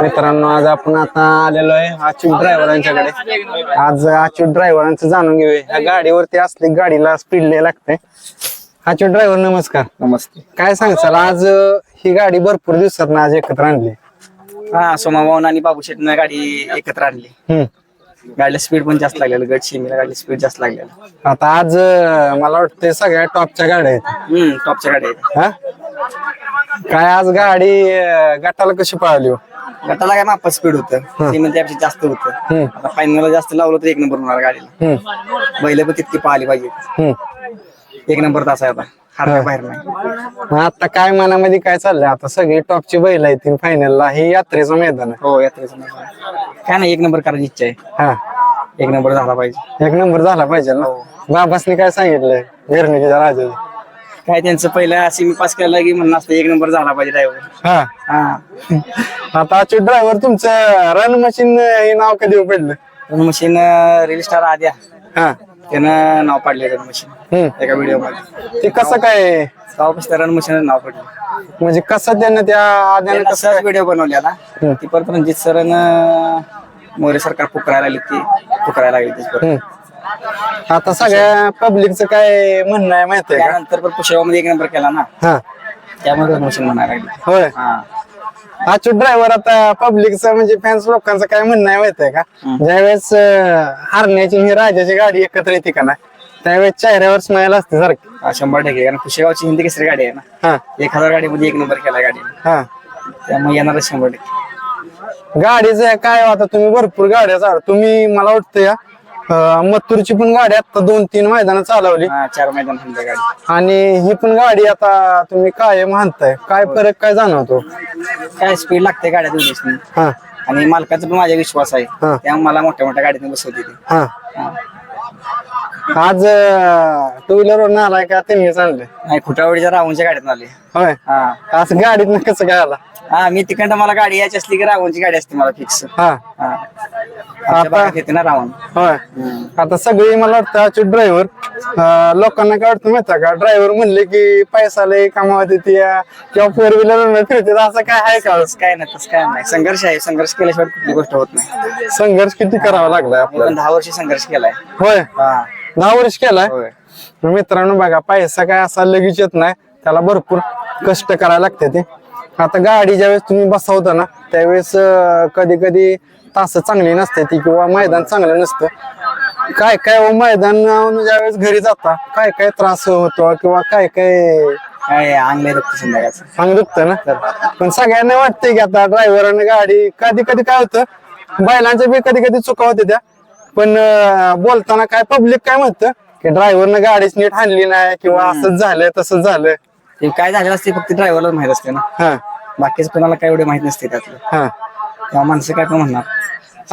मित्रांनो आज आपण आता आलेलो आहे अच्युत ड्रायव्हरांच्याकडे आज अच्युत ड्रायव्हरांचं जाणून घेऊया. ह्या गाडीवरती असली गाडीला स्पीड लय लागते. अच्युत ड्रायव्हर नमस्कार. नमस्ते. काय सांगचाल आज ही गाडी भरपूर दिवसात आज एकत्र आणली. हा सोमाभाऊन आणि बाबू शेटनं गाडी एकत्र आणली. गाडीला स्पीड पण जास्त लागलेलं गट शिमीला गाडीला स्पीड जास्त लागलेलं. आता आज मला वाटतं सगळ्या टॉपच्या गाड्या आहेत. टॉपच्या गाड्या आहेत. काय आज गाडी अं, गटाला कशी पळाली हो? गटाला काय मापात स्पीड होतं. सिमेंट त्यापेक्षा जास्त होतं. आता फायनलला जास्त लावलं तर एक नंबर होणार गाडीला. हम्म. बैल पण तितकी पाहिली पाहिजे. हम्म. एक नंबर तास आहे आता. हार काय बाहेर नाही. मग आता काय मनामध्ये काय चाललंय? आता सगळी टॉपची बैल आहेत फायनलला हे यात्रेचं मैदान आहे. हो यात्रेचं मैदान. काय नाही एक नंबर करायची इच्छा आहे. हा. एक नंबर झाला पाहिजे. एक नंबर झाला पाहिजे ना? बाबासनी काय सांगितलंय? घरणीच्या राजा काय त्यांचं पहिलं सिमी पास केलं की म्हणणं असतं एक नंबर झाला पाहिजे ड्रायव्हर हा. हा. आता अच्युत ड्रायव्हर तुमचं रन मशीन हे नाव कधी पडलं मशीन रील स्टार आद्या. हा. त्यानं नाव पाडले रन मशीन हम्म. एका व्हिडिओमध्ये. ते कसं काय? तेव्हापासून रन मशीन नाव पडलं. म्हणजे कसं त्यानं त्या आद्यानं कसं व्हिडिओ बनवलेला हम्म. ती परत रणजित सरन मोरे सरकार पुकारायला लागली ती. पुकारायला लागली ती परत. हम्म. आता सगळ्या पब्लिकचं काय म्हणणं आहे माहितीये का? त्यानंतर पण पुष्यामध्ये एक नंबर केला ना. हा. त्यामुळे रन मशीन म्हणायला लागली होय. हा. अच्युत ड्रायव्हर आता पब्लिकचं म्हणजे फॅन्स लोकांचं काय म्हणणं आहे माहितीये का? ज्यावेळेस अं, हरण्याची आणि ही राजाची गाडी एकत्र येते का ना त्यावेळेस चेहऱ्यावर स्माईल असते सारखी. हा, शंभर टक्के. कारण पुशेगावची हिंदी केसरी गाडी आहे ना. हा. एक हजार गाडीमध्ये एक नंबर केला गाडी हा. त्यामुळे येणारच शंभर टक्के. गाडीचं काय हो, आता तुम्ही भरपूर गाड्या चालव. तुम्ही मला वाटतं या मथुरची पण गाडी आता दोन तीन मैदानं चालवली. हा चार मैदान हल्ले गाडी. आणि ही पण गाडी आता तुम्ही काय म्हणताय काय फरक काय जाणवतो? काय स्पीड लागते गाड्या दोन्ही हा. आणि मालकाचा पण माझा विश्वास आहे. हा. त्यामुळे मला मोठ्या मोठ्या गाडीत बसवते ती. हा. हा. आज टू व्हीलर वर आलाय का? तुम्ही चालले. नाही खुटावडीच्या राहूनच्या गाडीत आली होय. हा. आज गाडीत कसं काय आला? हा मी तिकडं मला गाडी यायची असली की रावणची गाडी असते मला फिक्स हा. येते ना रावण. होय. आता सगळी मला वाटतं अच्युत ड्रायव्हर लोकांना काय वाटतं माहिती का? ड्रायव्हर म्हणले की पैसा लय कमावत येते किंवा फोर व्हीलर फिरते असं काय आहे का? तसं काय नाही तसं काय नाही. संघर्ष आहे. संघर्ष केल्याशिवाय कुठली गोष्ट होत नाही. संघर्ष किती करावा लागलाय मी आपल्याला? पण दहा वर्ष संघर्ष केलाय. होय. हा. दहा वर्ष केलाय? होय. मित्रांनो बघा पैसा काय असा लगेच येत नाही. त्याला भरपूर कष्ट करायला लागते ते. आता गाडी ज्यावेळेस तुम्ही बसवता ना त्यावेळेस कधी कधी तास चांगली नसते ती किंवा मैदान चांगलं नसतं. काय काय हो मैदान ज्यावेळेस घरी जाता काय काय त्रास होतो किंवा काय काय अंगले दुखत संध्याकाळचं. अंग दुखतं ना? पण सगळ्यांना वाटतंय की आता ड्रायव्हरानं गाडी कधी कधी काय होतं बैलांच्या बी कधी कधी चुका होते त्या पण बोलताना काय पब्लिक काय म्हणतं की ड्रायव्हरनं गाडीच नीट हाणली नाही किंवा असंच झालं तसंच झालं ते काय झालेलं असते फक्त ड्रायव्हरला माहीत असते ना. हा. बाकीच कोणाला काय एवढे माहीत नसते त्यातलं. हा. तेव्हा माणसं काय पण म्हणणार.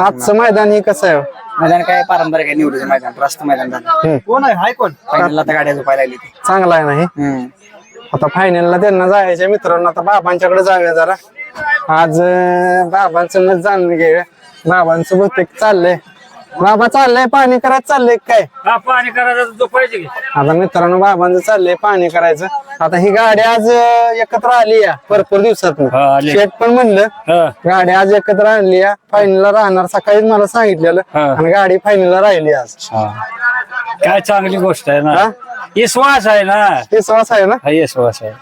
आजचं मैदान हे कसं आहे? मैदान काय पारंपरिक आहे निवडून मैदान रास्त मैदान झालं. हम्म. कोण आहे? हाय कोण? फायनलला आता गाड्या झोपायला लागली ती. चांगलं आहे ना हे? हम्म. आता फायनलला त्यांना जायच्या मित्रांनो. आता बाबांच्याकडे जाऊया जरा. आज अं, बाबांचं मत जाणून घेऊया. बाबांचं बहुतेक चाललंय. बाबा चाललंय पाणी करायचं चाललंय काय? हा पाणी करायचं तो पाहिजे की. आता मित्रांनो बाबांचं चाललंय पाणी करायचं. आता ही गाडी आज अं, एकत्र आली या भरपूर दिवसात हा, आली. शेट पण म्हणलं हा. गाडी आज एकत्र आणली या फायनलला राहणार. सकाळीच मला सांगितलेलं हा. आणि गाडी फायनलला राहिली आज. काय चांगली गोष्ट आहे हा? ना विश्वास आहे ना. विश्वास आहे ना? हा विश्वास आहे.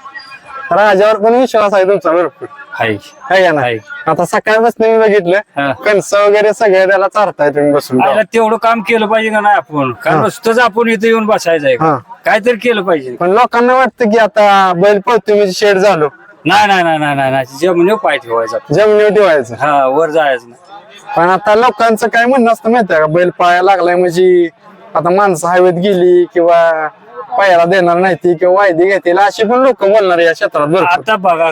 राजावर पण विश्वास आहे तुमचा भरपूर हाय. आहे का ना आहे. आता सकाळपासून मी बघितलं. कणस वगैरे सगळे त्याला चारताय तुम्ही बसून. आयला तेवढं काम केलं पाहिजे का नाही आपण? कारण नुसतंच आपण इथे येऊन बसायचं आहे हा. काहीतरी केलं पाहिजे. पण लोकांना वाटतं की आता बैल पळतो म्हणजे शेड झालो. नाही नाही नाही नाही नाही नाही. जमिनी पाय ठेवायचा. जमिनीवर ठेवायचं. हा वर जायचं नाही. पण आता लोकांचं काय म्हणणं असतं माहितीये का? बैल पाया लागलाय म्हणजे आता माणसं हवेत गेली किंवा पायाला देणार नाही ती किंवा वायदी घेतील अशी पण लोक बोलणार या क्षेत्रात भरपूर. आता बघा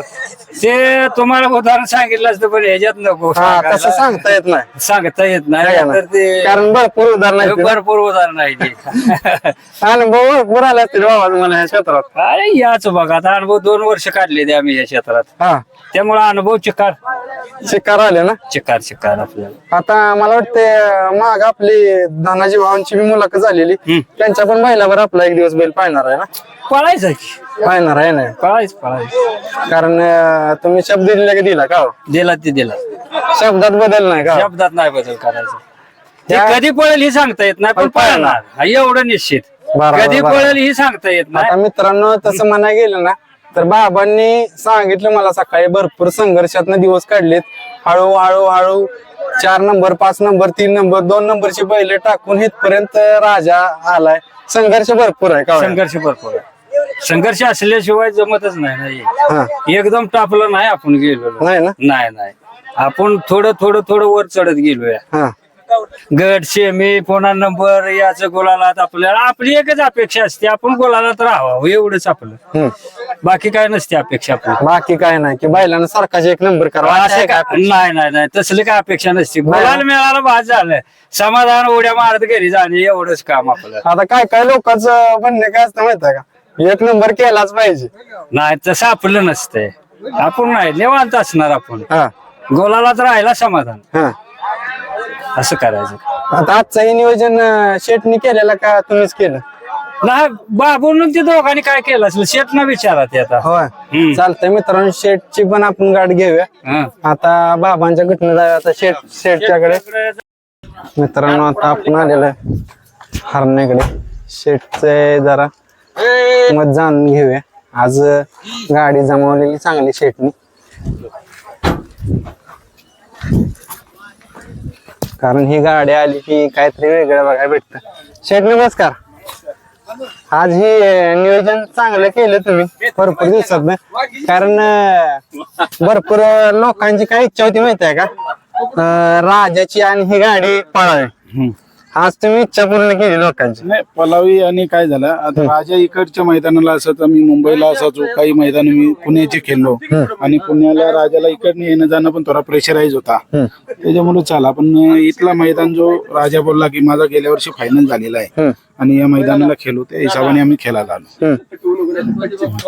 ते तुम्हाला उदाहरण सांगितलं असतं पण ह्याच्यात नको हा सांगायला. तसं सांगता येत नाही. सांगता येत आहे नाही ना? तर ते कारण भरपूर उदाहरण आहेत भरपूर उदाहरण आहे ते. अनुभव भरपूर आले असतील बाबा तुम्हाला या क्षेत्रात. अरे याच बघा आता अनुभव दोन वर्ष काढले ते आम्ही या क्षेत्रात. हा. त्यामुळे अनुभव चिकार शिकार आले ना? चिकार चिकार आपल्याला आता मला वाटते माग आपली धनाजी भावांची बी मुलाखत झालेली. त्यांच्या पण बैलावर आपला एक दिवस बैल पाळणार आहे ना? पळायचं की. पाहणार आहे ना? पळायच पळायच. कारण अं, तुम्ही शब्द दिला की दिला का हो? दिला ते दिला. शब्दात बदल नाही का शब्दात नाही बदल करायचा. ते त्या- कधी पळेल ही सांगता येत नाही पण पण पळणार. पळणार. हा, एवढं निश्चित. बरोबर, कधी बरोबर. पळेल ही सांगता येत नाही. आता मित्रांनो तसं म्हणायला गेलं ना तर बाबांनी सांगितलं मला सकाळी भरपूर संघर्षातनं दिवस काढलेत. हळू हळू हळू. चार नंबर पाच नंबर तीन नंबर दोन नंबरची बैल टाकून इथपर्यंत राजा आलाय. संघर्ष भरपूर आहे का? संघर्ष भरपूर आहे. संघर्ष असल्याशिवाय जमतच नाही ना हा. हे. एकदम टापलं नाही आपण गेलो नाही ना? नाही नाही. आपण थोडं थोडं थोडं वर चढत गेलोय. हा. गट सेमी पुन्हा नंबर याचं गोलालात आपल्याला. आपली एकच अपेक्षा असते. आपण गोलालात राहावं. एवढंच आपलं. बाकी काय नसते अपेक्षा आपली. बाकी काय नाही. की बैलानं सारखाच एक नंबर करा असं काय नाही नाही नाही. तसले काय अपेक्षा नसते. गोलाल मिळाला बाद झालं. समाधान उड्या मारत घरी जाणे. एवढंच काम आपलं. आता काय काय लोकांचं म्हणणे काय असतं माहितीये का? एक नंबर केलाच पाहिजे. नाही तसं आपलं नसतंय. आपण नाही. निवांत असणार आपण. हा. गोलालाच राहायला समाधान. हा. असं करायचं. आता आजचं हे नियोजन अं, शेटनी केलेलं का तुम्हीच केलं? नाही बाबून ते दोघांनी काय केलं असेल शेट ना विचारा ते आता. होय. हम्म. चालतंय मित्रांनो शेटची पण आपण गाठ घेऊया. हं. आता बाबांच्या घटना जाऊया आता शेट शेटच्याकडे मित्रांनो आता आपण आलेलो आहे हरण्याकडे. शेटचे जरा मत जाणून घेऊया. आज गाडी जमवलेली चांगली शेटनी कारण ही गाडी आली की काहीतरी वेगळं बघायला भेटतं. शेठ नमस्कार. आज हे नियोजन चांगलं केलं तुम्ही. भरपूर दिवसात कारण भरपूर लोकांची काय इच्छा होती माहिती आहे का राजाची आणि ही गाडी पळावी आज तुम्ही इच्छा पूर्ण केली लोकांची. नाही पलावी आणि काय झालं आता राजा इकडच्या मैदानाला असं तर मी मुंबईला असायचो काही मैदान मी पुण्याचे खेळलो. आणि पुण्याला राजाला इकडनं येणं जाणं पण थोडा प्रेशराईज होता. त्याच्यामुळे चला पण इथला मैदान जो राजा बोलला की माझा गेल्या वर्षी फायनल झालेला आहे. आणि या मैदानाला खेळू त्या हिशोबाने आम्ही खेळायला आलो.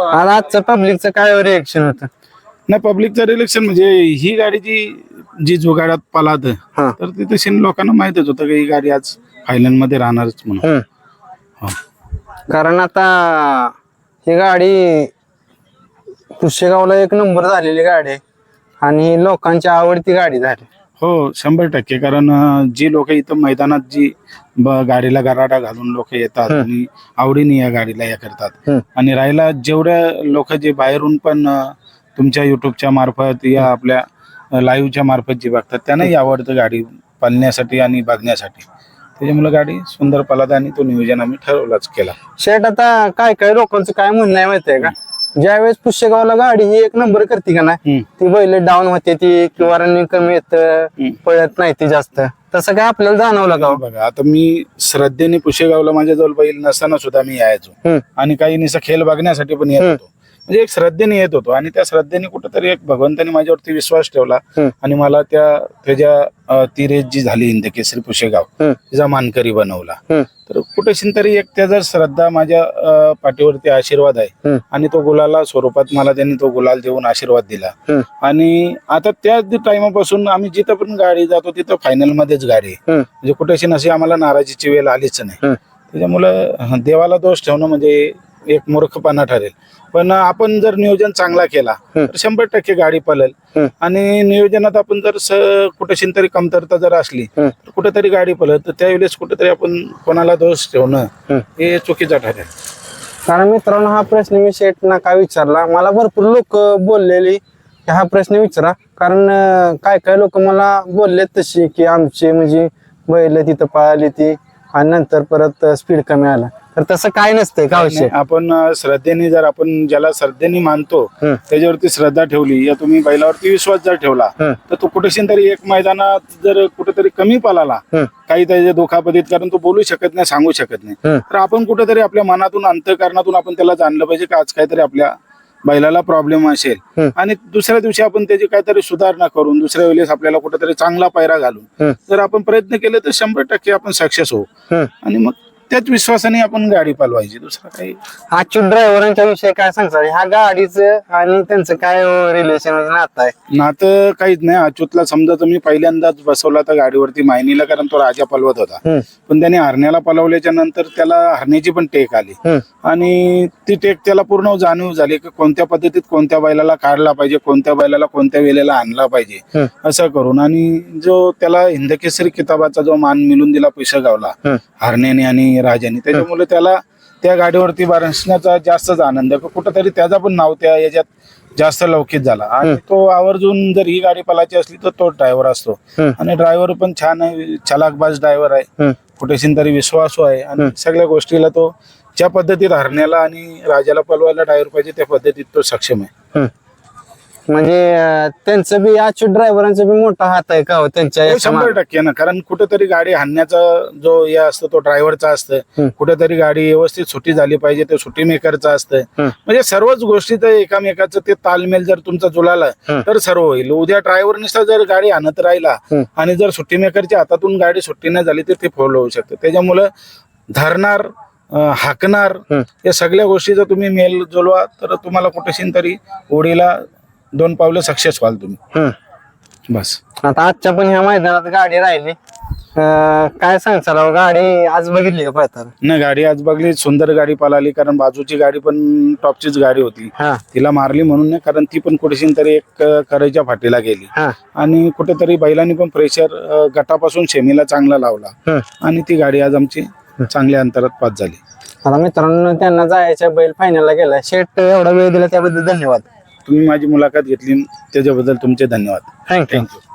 आज आजचं पब्लिकचं काय रिएक्शन होतं? नाही पब्लिकचं रिलेक्शन म्हणजे ही गाडी जी जी जुगाडात पलात हा. तर ते तशी लोकांना माहितच होतं की ही गाडी आज फायनलमध्ये राहणारच म्हणून हम्म. हो. कारण आता ही गाडी पुष्यगावला एक नंबर झालेली गाडी आहे आणि लोकांची आवडती गाडी झाली हो शंभर टक्के कारण अं, जी लोक इथं मैदानात जी ब- गाडीला गराडा घालून लोक येतात आणि आवडीने या गाडीला या करतात हम्म. आणि राहिला जेवढ्या लोक जे बाहेरून पण अं, तुमच्या युट्यूबच्या मार्फत या आपल्या लाईव्हच्या मार्फत जी बघतात त्यांनाही आवडतं गाडी पालण्यासाठी आणि बघण्यासाठी. त्याच्यामुळे गाडी सुंदर पलाद आणि तो नियोजन आम्ही ठरवलाच केला. शेट आता काय काय लोकांचं काय म्हणणं आहे माहितीये का? ज्यावेळेस पुष्यगावला गाडी ही एक नंबर करते का नाही. ती बैल डाऊन होते ती किंवा रनिंग कमी येत पळत नाही ती जास्त. तसं काय आपल्याला जाणवलं का हो? बघा आता मी श्रद्धेने पुशेगावला माझ्याजवळ बैल नसताना सुद्धा मी यायचो. आणि काही निसा खेळ बघण्यासाठी पण येत होतो. म्हणजे एक श्रद्धेने येत होतो आणि त्या श्रद्धेने कुठेतरी एक भगवंताने माझ्यावरती विश्वास ठेवला. आणि मला त्या त्याच्या ती रेस जी झाली इंद केसरी पुशेगाव. तिचा मानकरी बनवला. तर कुठेशी तरी एक त्या जर श्रद्धा माझ्या पाठीवरती आशीर्वाद आहे. आणि तो गुलाला स्वरूपात मला त्यांनी तो गुलाल देऊन आशीर्वाद दिला. आणि आता त्याच टाइमापासून आम्ही जिथं पण गाडी जातो तिथं फायनल मध्येच गाडी. म्हणजे कुठेशी नशी आम्हाला नाराजीची वेळ आलीच नाही. त्याच्यामुळं देवाला दोष ठेवणं म्हणजे एक मूर्खपणा ठरेल. पण आपण जर नियोजन चांगला केला तर शंभर टक्के गाडी पळेल. आणि नियोजनात आपण जर कुठेशी तरी कमतरता जर असली. तर कुठेतरी गाडी पळेल. तर त्यावेळेस कुठेतरी आपण कोणाला दोष ठेवणं. हे. चुकीचं ठरेल. कारण मित्रांनो हा प्रश्न मी शेट ना का विचारला? मला भरपूर लोक बोललेली हा प्रश्न विचारा. कारण काय काय लोक मला बोलले तशी की आमची म्हणजे बैल तिथं पळाली ती. आणि नंतर परत स्पीड कमी आला तर तसं काय नसतंय का नाही, आपण श्रद्धेने जर आपण ज्याला श्रद्धेने मानतो. त्याच्यावरती श्रद्धा ठेवली या तुम्ही बैलावरती विश्वास जर ठेवला. तर तो कुठेशी तरी एक मैदानात जर कुठेतरी कमी हम्म. काही त्याच्या दुखापतीत कारण तो बोलू शकत नाही सांगू शकत नाही. तर आपण कुठेतरी आपल्या मनातून अंतकरणातून आपण त्याला जाणलं पाहिजे की आज काहीतरी आपल्या बैलाला प्रॉब्लेम असेल. आणि दुसऱ्या दिवशी आपण त्याची काहीतरी सुधारणा करून दुसऱ्या वेळेस आपल्याला कुठेतरी चांगला पायरा घालून. जर आपण प्रयत्न केले तर शंभर टक्के आपण सक्सेस होऊ. आणि मग त्याच विश्वासाने आपण गाडी पालवायची दुसरं काही अच्युत ड्रायव्हरांच्या विषयी काय सांगता ह्या गाडीचं आणि त्यांचं काय रिलेशन नातं आहे नातं काहीच नाही अच्युतला समजा तुम्ही पहिल्यांदाच बसवला तर गाडीवरती मायनीला कारण तो राजा पलवत होता. पण त्याने हरण्याला पलवल्याच्या नंतर त्याला हरण्याची पण टेक आली. आणि ती टेक त्याला पूर्ण जाणीव झाली की कोणत्या पद्धतीत कोणत्या बैलाला काढला पाहिजे कोणत्या बैलाला कोणत्या वेळेला आणला पाहिजे. असं करून आणि जो त्याला हिंदकेसरी किताबाचा जो मान मिळून दिला पैसा गावला. हरण्याने आणि राजाने. त्याच्यामुळे त्याला त्या गाडीवरती बसण्याचा जास्तच आनंद आहे. कुठंतरी त्याचा पण नाव त्या याच्यात जास्त लौकिक झाला. आणि तो आवर्जून जर ही गाडी पलाची असली तर तो ड्रायव्हर असतो. आणि ड्रायव्हर पण छान आहे चलाकबाज ड्रायव्हर आहे. कुठेशीन तरी विश्वासू आहे. आणि सगळ्या गोष्टीला तो ज्या पद्धतीत हरण्याला आणि राजाला पलवायला ड्रायव्हर पाहिजे त्या पद्धतीत तो सक्षम आहे. म्हणजे अं, त्यांचं बी अच्युत ड्रायव्हरांचं बी मोठा हात आहे का हो त्यांच्या हो, याच्या शंभर मागे? टक्के ना कारण कुठेतरी गाडी हाणण्याचा जो हे असतो तो ड्रायव्हरचा असतं. कुठेतरी गाडी व्यवस्थित सुटी झाली पाहिजे ते सुटी मेकरचा असतं हम्म. म्हणजे सर्वच गोष्टीत एकामेकाचं ते तालमेल जर तुमचा जुळाला हम्म. तर सर्व होईल उद्या ड्रायव्हर नुसता जर गाडी आणत राहिला हम्म. आणि जर सुट्टी मेकरच्या हातातून गाडी सुट्टी नाही झाली तर ते फॉलो होऊ शकते त्याच्यामुळं धरणार अं, हाकणार हम्म. या सगळ्या गोष्टी जर तुम्ही मेल जुळवा तर तुम्हाला कुठेशीन तरी ओढीला दोन पावलं सक्सेस व्हाल तुम्ही. हम्म. बस. आता आजच्या पण ह्या मैदानात गाडी राहिली. अं, काय सांगचाल अहो, गाडी आज बघितली का पळताना? नाही गाडी आज बघली सुंदर गाडी पळाली कारण बाजूची गाडी पण टॉपचीच गाडी होती. हा. तिला मारली म्हणून नाही कारण ती पण कुठेशी तरी एक अं, करायच्या फाटीला गेली. हा. आणि कुठेतरी बैलांनी पण प्रेशर गटापासून शेमीला चांगला लावला. हम्म. आणि ती गाडी आज आमची चांगल्या अंतरात पास झाली. आता मित्रांनो त्यांना जायच्या बैल फायनलला गेला. शेट एवढा वेळ दिला त्याबद्दल धन्यवाद. तुम्ही माझी मुलाखत घेतली त्याच्याबद्दल तुमचे धन्यवाद. थँक्यू